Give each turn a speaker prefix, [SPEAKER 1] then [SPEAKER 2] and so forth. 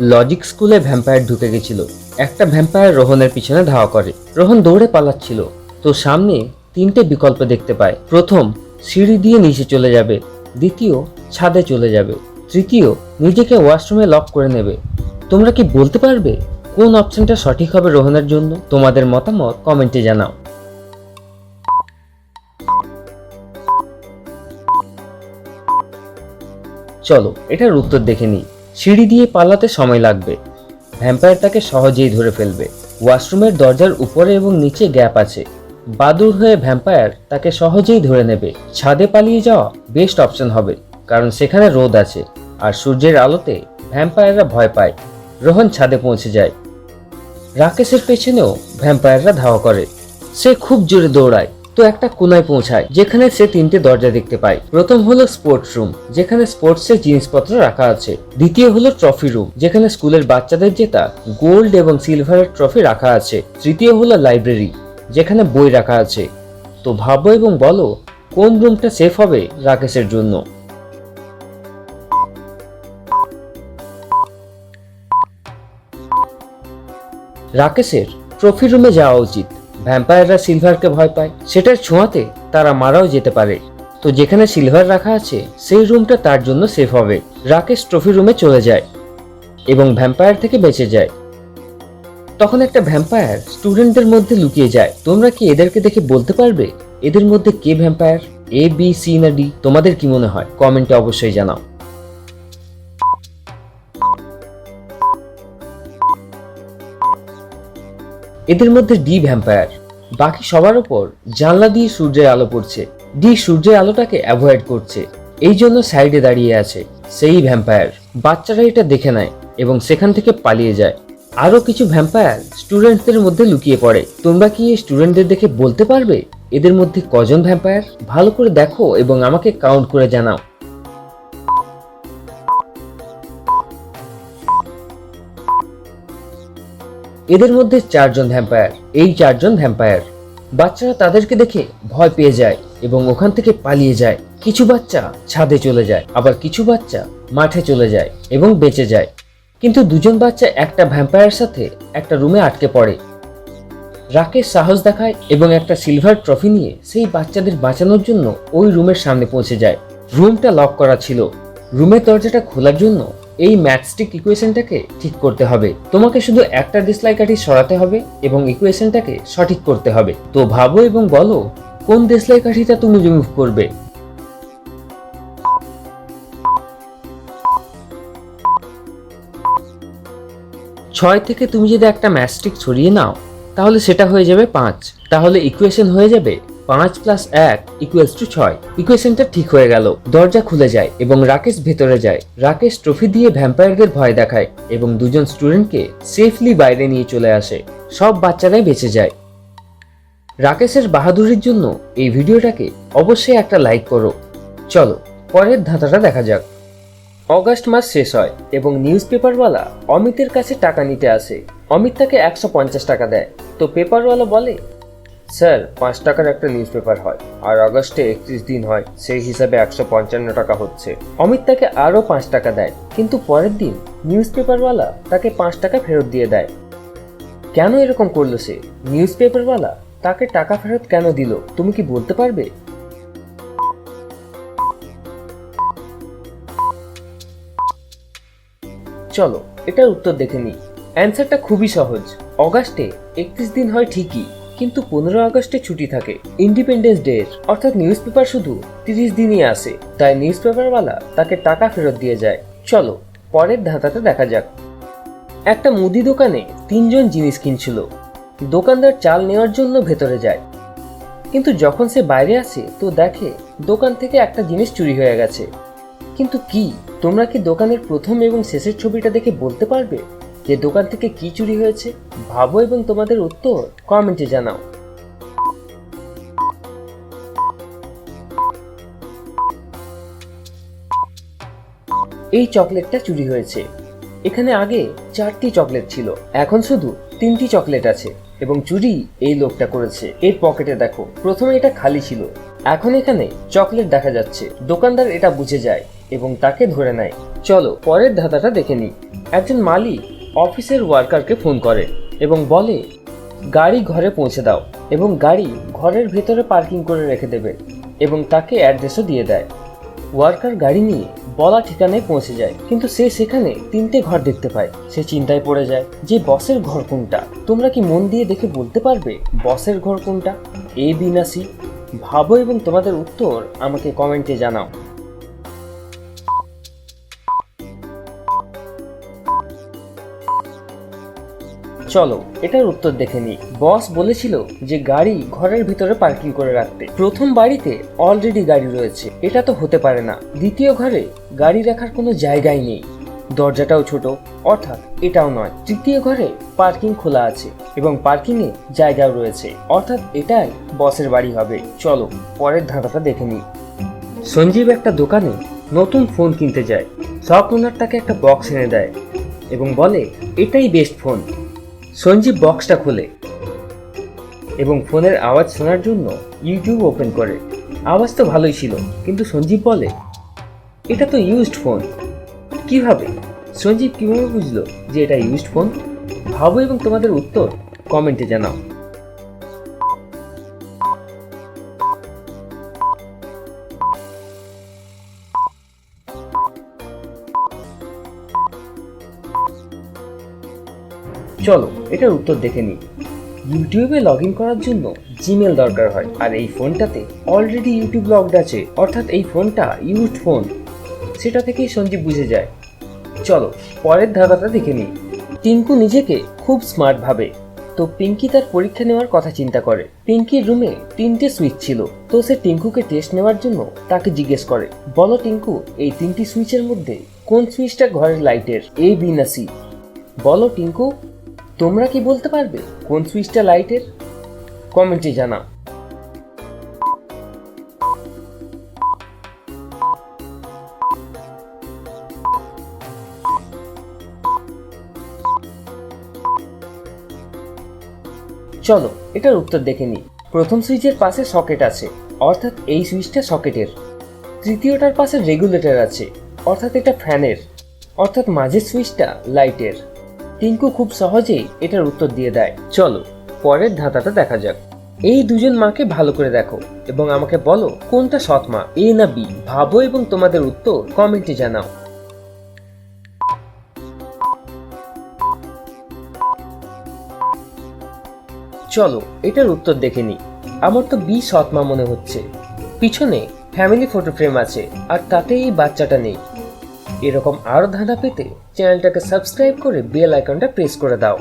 [SPEAKER 1] Logic স্কুলে vampire ঢুকে গেছিল। একটা ভ্যাম্পায়ার রোহনের পিছনে ধাওয়া করে। রোহন দৌড়ে পালাচ্ছিল। তো সামনে তিনটে বিকল্প দেখতে পায়। প্রথম, সিঁড়ি দিয়ে নিচে চলে যাবে। দ্বিতীয়, ছাদে চলে যাবে। তৃতীয়, নিজেকে ওয়াশরুমে লক করে নেবে। তোমরা কি বলতে পারবে? কোন অপশনটা সঠিক হবে রোহনের জন্য? তোমাদের মতামত কমেন্টে জানাও। চলো, এটার উত্তর দেখে নিই। সিঁড়ি দিয়ে পালাতে সময় লাগবে। ভ্যাম্পায়ার তাকে সহজেই ধরে ফেলবে। ওয়াশরুমের দরজার উপরে এবং নিচে গ্যাপ আছে। বাদুর হয়ে ভ্যাম্পায়ার তাকে সহজেই ধরে নেবে। ছাদে পালিয়ে যাওয়া বেস্ট অপশন হবে, কারণ সেখানে রোদ আছে। আর সূর্যের আলোতে ভ্যাম্পায়াররা ভয় পায়। রোহন ছাদে পৌঁছে যায়। রাকেশের পেছনেও ভ্যাম্পায়াররা ধাওয়া করে। সে খুব জোরে দৌড়ায়। একটা কোনায় পৌঁছায়, যেখানে সে তিনটে দরজা দেখতে পায়। প্রথম হলো স্পোর্টস রুম যেখানে স্পোর্টসের জিনিসপত্র রাখা আছে। দ্বিতীয় হলো ট্রফি রুম যেখানে স্কুলের বাচ্চাদের জেতা গোল্ড এবং সিলভারের ট্রফি রাখা আছে। তৃতীয় হলো লাইব্রেরি যেখানে বই রাখা আছে। তো ভাবো এবং বলো, কোন রুমটা সেফ হবে রাকেশের জন্য? রাকেশের ট্রফি রুমে যাওয়া উচিত। ভ্যাম্পায়াররা সিলভারকে ভয় পায়। সেটার ছোঁয়াতে তারা মারাও যেতে পারে। তো যেখানে সিলভার রাখা আছে, সেই রুমটা তার জন্য সেফ হবে। রাকেশ ট্রফি রুমে চলে যায় এবং ভ্যাম্পায়ার থেকে বেঁচে যায়। তখন একটা ভ্যাম্পায়ার স্টুডেন্টদের মধ্যে লুকিয়ে যায়। তোমরা কি এদেরকে দেখে বলতে পারবে? এদের মধ্যে কে ভ্যাম্পায়ার এ বি সি না ডি তোমাদের কি মনে হয়? কমেন্টে অবশ্যই জানাও। এদের মধ্যে ডি ভ্যাম্পায়ার বাকি সবার উপর জানলা দিয়ে সূর্যের আলো পড়ছে। ডি সূর্যের আলোটাকে অ্যাভয়েড করছে। এই জন্য সাইডে দাঁড়িয়ে আছে সেই ভ্যাম্পায়ার বাচ্চারা এটা দেখে নেয় এবং সেখান থেকে পালিয়ে যায়। আরও কিছু ভ্যাম্পায়ার স্টুডেন্টদের মধ্যে লুকিয়ে পড়ে। তোমরা কি এই স্টুডেন্টদের দেখে বলতে পারবে? এদের মধ্যে কজন ভ্যাম্পায়ার ভালো করে দেখো এবং আমাকে কাউন্ট করে জানাও। এদের মধ্যে চারজন ভ্যাম্পায়ার এই চারজন ভ্যাম্পায়ার বাচ্চারা তাদেরকে দেখে ভয় পেয়ে যায় এবং ওখান থেকে পালিয়ে যায়। কিছু বাচ্চা ছাদে চলে যায়, আবার কিছু বাচ্চা মাঠে চলে যায় এবং বেঁচে যায়। কিন্তু দুজন বাচ্চা একটা ভ্যাম্পায়ার সাথে একটা রুমে আটকে পড়ে। রাকেশ সাহস দেখায় এবং একটা সিলভার ট্রফি নিয়ে সেই বাচ্চাদের বাঁচানোর জন্য ওই রুমের সামনে পৌঁছে যায়। রুমটা লক করা ছিল। রুমের দরজাটা খোলার জন্য এই ম্যাথস্টিক ইকুয়েশনটাকে ঠিক করতে হবে। তোমাকে শুধু একটা ডিসলাইক কাঠি সরাতে হবে এবং ইকুয়েশনটাকে সঠিক করতে হবে। তো ভাবো এবং বলো, কোন ডিসলাইক কাঠিটা তুমি রিমুভ করবে? ছয় থেকে তুমি যদি একটা ম্যাস্টিক ছড়িয়ে নাও, তাহলে সেটা হয়ে যাবে পাঁচ। তাহলে ইকুয়েশন হয়ে যাবে পাঁচ প্লাস এক ইকুয়ালস টু ছয়। ইকুয়েশনটা ঠিক হয়ে গেল। দরজা খুলে যায় এবং রাকেশ ভেতরে যায়। রাকেশ ট্রফি দিয়ে ভ্যাম্পায়ারদের ভয় দেখায় এবং দুজন স্টুডেন্টকে সেফলি বাইরে নিয়ে চলে আসে। সব বাচ্চারাই বেঁচে যায়। রাকেশের বাহাদুরির জন্য এই ভিডিওটাকে অবশ্যই একটা লাইক করো। চলো, পরের ধাঁধাটা দেখা যাক। অগাস্ট মাস শেষ হয় এবং নিউজ পেপারওয়ালা অমিতের কাছে টাকা নিতে আসে। অমিত তাকে একশো পঞ্চাশ টাকা দেয়। তো পেপারওয়ালা বলে স্যার, পাঁচ টাকার একটা নিউজ পেপার হয়, আর আগস্টে একত্রিশ দিন হয়, সেই হিসাবে একশো পঞ্চান্ন টাকা হচ্ছে। অমিত তাকে আরও পাঁচ টাকা দেয়, কিন্তু পরের দিন নিউজ পেপারওয়ালা তাকে পাঁচ টাকা ফেরত দিয়ে দেয়। কেন এরকম করল সে? নিউজ পেপারওয়ালা তাকে টাকা ফেরত কেন দিল? তুমি কি বলতে পারবে? চলো, এটার উত্তর দেখে নিই। অ্যান্সারটা খুবই সহজ। অগাস্টে একত্রিশ দিন হয় ঠিকই কিন্তু পনেরো আগস্টে ছুটি থাকে ইন্ডিপেন্ডেন্স ডে অর্থাৎ নিউজ পেপার শুধু তিরিশ দিনই আসে, তাই নিউজ পেপারওয়ালা তাকে টাকা ফেরত দিয়ে যায়। চলো, পরের ধাঁধাতে দেখা যাক। একটা মুদি দোকানে তিনজন জিনিস কিনছিল। দোকানদার চাল নেওয়ার জন্য ভেতরে যায়। কিন্তু যখন সে বাইরে আসে, তো দেখে দোকান থেকে একটা জিনিস চুরি হয়ে গেছে। কিন্তু কি, তোমরা কি দোকানের প্রথম এবং শেষের ছবিটা দেখে বলতে পারবে? যে দোকান থেকে কি চুরি হয়েছে, ভাবো এবং তোমাদের উত্তর কমেন্টে জানাও। এই চকলেটটা চুরি হয়েছে। এখানে আগে চারটি চকলেট ছিল, এখন শুধু তিনটি চকলেট আছে এবং চুরি এই লোকটা করেছে। এর পকেটে দেখো, প্রথমে এটা খালি ছিল, এখন এখানে চকলেট দেখা যাচ্ছে। দোকানদার এটা বুঝে যায় এবং তাকে ধরে নেয়। চলো, পরের ধাঁধাটা দেখে নিই। একজন মালিক অফিসের ওয়ার্কারকে ফোন করে এবং বলে, গাড়ি ঘরে পৌঁছে দাও এবং গাড়ি ঘরের ভেতরে পার্কিং করে রেখে দেবে এবং তাকে অ্যাড্রেসও দিয়ে দেয়। ওয়ার্কার গাড়ি নিয়ে বলা ঠিকানায় পৌঁছে যায়, কিন্তু সে সেখানে তিনটে ঘর দেখতে পায়। সে চিন্তায় পড়ে যায় যে, বসের ঘর কোনটা? তোমরা কি মন দিয়ে দেখে বলতে পারবে বসের ঘর কোনটা? এ, বি না সি? ভাবো এবং তোমাদের উত্তর আমাকে কমেন্টে জানাও। চলো, এটার উত্তর দেখে নিই। বস বলেছিল যে গাড়ি ঘরের ভিতরে পার্কিং করে রাখতে। প্রথম বাড়িতে অলরেডি গাড়ি রয়েছে। এটা তো হতে পারে না। দ্বিতীয় ঘরে গাড়ি রাখার কোনো জায়গাই নেই। দরজাটাও ছোট, অর্থাৎ এটাও নয়। তৃতীয় ঘরে পার্কিং খোলা আছে এবং পার্কিং এ জায়গাও রয়েছে। অর্থাৎ এটাই বসের বাড়ি হবে। চলো, পরের ধাঁধাটা দেখে নিই। সঞ্জীব একটা দোকানে নতুন ফোন কিনতে যায়। শপ ওনার তাকে একটা বক্স এনে দেয় এবং বলে, এটাই বেস্ট ফোন সঞ্জীব বক্সটা খোলে এবং ফোনের আওয়াজ শোনার জন্য ইউটিউব ওপেন করে। আওয়াজ তো ভালোই ছিল, কিন্তু সঞ্জীব বলে, এটা তো ইউজড ফোন কীভাবে? সঞ্জীব কীভাবে বুঝলো যে এটা ইউজড ফোন ভাবো এবং তোমাদের উত্তর কমেন্টে জানাও। চলো, এটার উত্তর দেখে নিই। ইউটিউবে লগ ইন করার জন্য জিমেল দরকার হয়, আর এই ফোনটাতে অলরেডি ইউটিউব লগড আছে, অর্থাৎ এই ফোনটা ইউজড ফোন সেটা থেকেই সঞ্জীব বুঝে যায়। চলো, পরের ধাঁধাটা দেখে নিই। টিঙ্কু নিজেকে খুব স্মার্ট ভাবে। তো পিঙ্কি তার পরীক্ষা নেওয়ার কথা চিন্তা করে। পিঙ্কির রুমে তিনটে সুইচ ছিল। তো সে টিঙ্কুকে টেস্ট নেওয়ার জন্য তাকে জিজ্ঞেস করে, বলো টিঙ্কু, এই তিনটি সুইচের মধ্যে কোন সুইচটা ঘরের লাইটের এ বি না সি বলো টিঙ্কু তোমরা কি বলতে পারবে কোন সুইচটা লাইটের? কমেন্টে জানাও। চলো, এটার উত্তর দেখে নিই। প্রথম সুইচের পাশে সকেট আছে, অর্থাৎ এই সুইচটা সকেটের। তৃতীয়টার পাশে রেগুলেটর আছে, অর্থাৎ এটা ফ্যানের, অর্থাৎ মাঝের সুইচটা লাইটের। টিঙ্কু খুব সহজেই এটার উত্তর দিয়ে দেয়, চলো, পরের ধাঁধাটা দেখা যাক। এই দুজন মাকে ভালো করে দেখো এবং আমাকে বলো কোনটা সৎ মা, এ না বি, ভাবো এবং তোমাদের উত্তর কমেন্টে জানাও। চলো, এটার উত্তর দেখে নি আমার তো বি সৎ মা মনে হচ্ছে। পিছনে ফ্যামিলি ফটো ফ্রেম আছে, আর তাতে এই বাচ্চাটা নেই। এরকম আরও ধাঁধা পেতে চ্যানেলটাকে সাবস্ক্রাইব করে বেল আইকনটা প্রেস করে দাও।